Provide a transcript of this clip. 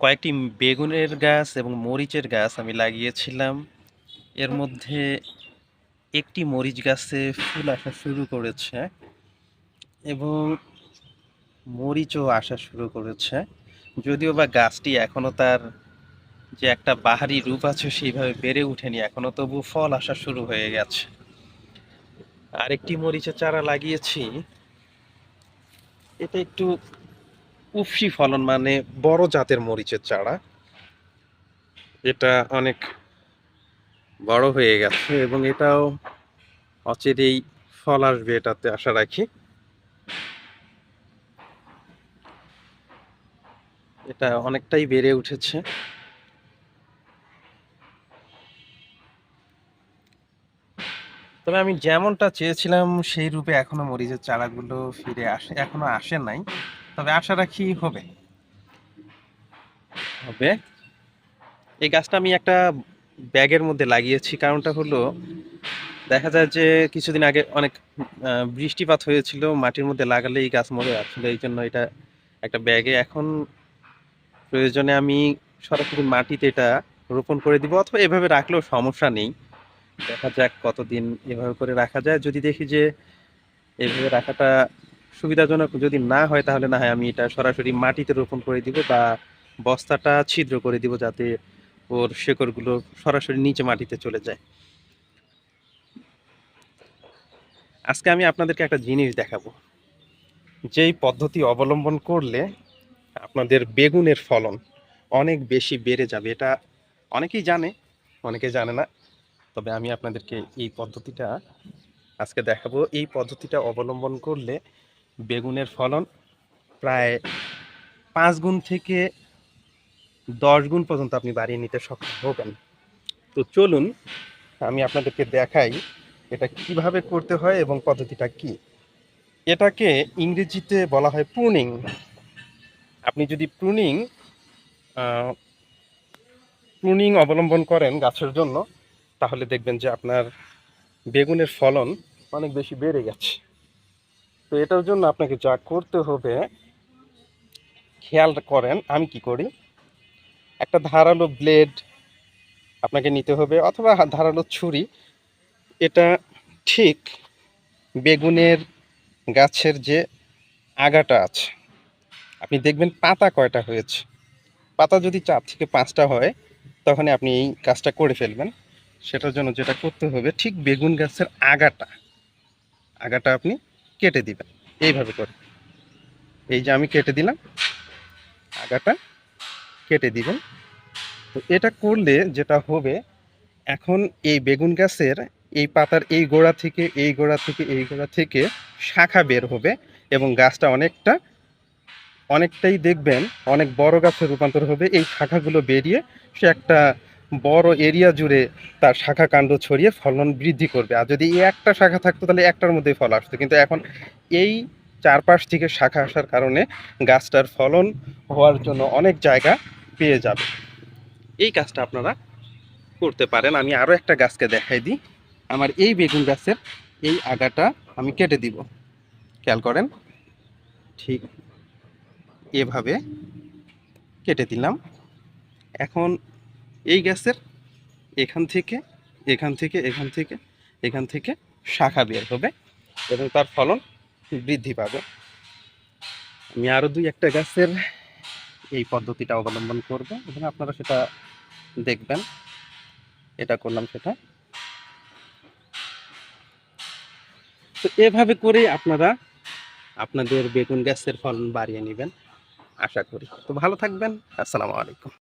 কয়েকটি বেগুনের গাছ এবং মরিচের গাছ আমি লাগিয়েছিলাম। এর মধ্যে একটি মরিচ গাছে ফুল আসা শুরু করেছে এবং মরিচও আসা শুরু করেছে। যদিও বা গাছটি এখনও তার যে একটা বাহারি রূপ আছে সেইভাবে বেড়ে ওঠেনি, এখনও তবু ফল আসা শুরু হয়ে গেছে। আরেকটি মরিচের চারা লাগিয়েছি। এটা একটু উফসি ফলন মানে বড় জাতের মরিচের চারা। এটা অনেক বড় হয়ে গেছে এবং এটাও অচিরেই ফল আসবে এটাতে আশা রাখি। এটা অনেকটাই বেড়ে উঠেছে। তবে আমি যেমনটা চেয়েছিলাম সেই রূপে এখনও মরিচের চারাগুলো ফিরে আসে, এখনও আসে নাই। তবে আশা রাখি হবে। হবে। এই গাছটা আমি একটা ব্যাগের মধ্যে লাগিয়েছি। কারণটা হলো, দেখা যায় যে কিছুদিন আগে অনেক বৃষ্টিপাত হয়েছিল, মাটির মধ্যে লাগালে এই গাছ মরে। আসলে এই জন্য এটা একটা ব্যাগে। এখন প্রয়োজনে আমি সরাসরি মাটিতে এটা রোপণ করে দিব, অথবা এভাবে রাখলেও সমস্যা নেই। দেখা যাক কতদিন এভাবে করে রাখা যায়। যদি দেখি যে এভাবে রাখাটা সুবিধাজনক যদি না হয় তাহলে না হয় আমি এটা সরাসরি মাটিতে রোপণ করে দিব বা বস্তাটা ছিদ্র করে দিব যাতে ওর শেকড়গুলো সরাসরি নিচে মাটিতে চলে যায়। আজকে আমি আপনাদেরকে একটা জিনিস দেখাবো। যেই পদ্ধতি অবলম্বন করলে আপনাদের বেগুনের ফলন অনেক বেশি বেড়ে যাবে। এটা অনেকেই জানে, অনেকে জানে না। তবে আমি আপনাদেরকে এই পদ্ধতিটা আজকে দেখাবো। এই পদ্ধতিটা অবলম্বন করলে বেগুনের ফলন প্রায় পাঁচ গুণ থেকে দশ গুণ পর্যন্ত আপনি বাড়িয়ে নিতে সক্ষম হবেন। তো চলুন, আমি আপনাদেরকে দেখাই এটা কীভাবে করতে হয় এবং পদ্ধতিটা কি। এটাকে ইংরেজিতে বলা হয় প্রুনিং আপনি যদি প্রুনিং প্রুনিং অবলম্বন করেন গাছের জন্য, তাহলে দেখবেন যে আপনার বেগুনের ফলন অনেক বেশি বেড়ে গেছে। তো এটার জন্য আপনাকে যা করতে হবে, খেয়াল করেন আমি কি করি। একটা ধারালো ব্লেড আপনাকে নিতে হবে অথবা ধারালো ছুরি। এটা ঠিক বেগুনের গাছের যে আগাটা আছে, আপনি দেখবেন পাতা কয়টা হয়েছে। পাতা যদি চার থেকে পাঁচটা হয়, তখন আপনি এই কাজটা করে ফেলবেন। সেটার জন্য যেটা করতে হবে, ঠিক বেগুন গাছের আগাটা। আগাটা আপনি কেটে দিবেন। এইভাবে করে। এই যে আমি কেটে দিলাম। আগাটা কেটে দিবেন। তো এটা করলে যেটা হবে, এখন এই বেগুন গাছের এই পাতার এই গোড়া থেকে, এই গোড়া থেকে, এই গোড়া থেকে শাখা বের হবে এবং গাছটা অনেকটা, অনেকটাই দেখবেন, অনেক বড় গাছে রূপান্তর হবে। এই শাখাগুলো বেরিয়ে সে একটা বড় এরিয়া জুড়ে তার শাখা কাণ্ড ছড়িয়ে ফলন বৃদ্ধি করবে। আর যদি একটা শাখা থাকতো তাহলে একটার মধ্যেই ফল আসতো। কিন্তু এখন এই চারপাশ থেকে শাখা আসার কারণে গাছটার ফলন হওয়ার জন্য অনেক জায়গা পেয়ে যাবে। এই কাজটা আপনারা করতে পারেন। আমি আরও একটা গাছকে দেখাই দিই। আমার এই বেগুন গাছের এই আগাটা আমি কেটে দিব। খেয়াল করেন? ঠিক এভাবে কেটে দিলাম। এখন এই গ্যাসের এখান থেকে এখান থেকে এখান থেকে এখান থেকে শাখা বের হবে এবং তার ফলন বৃদ্ধি পাবে। আমি আরও দুই একটা গাছের এই পদ্ধতিটা অবলম্বন করব এবং আপনারা সেটা দেখবেন। এটা করলাম সেটা। তো এভাবে করে আপনারা আপনাদের বেগুন গাছের ফলন বাড়িয়ে নেবেন, আশা করি। তো ভালো থাকবেন। আসসালামু আলাইকুম।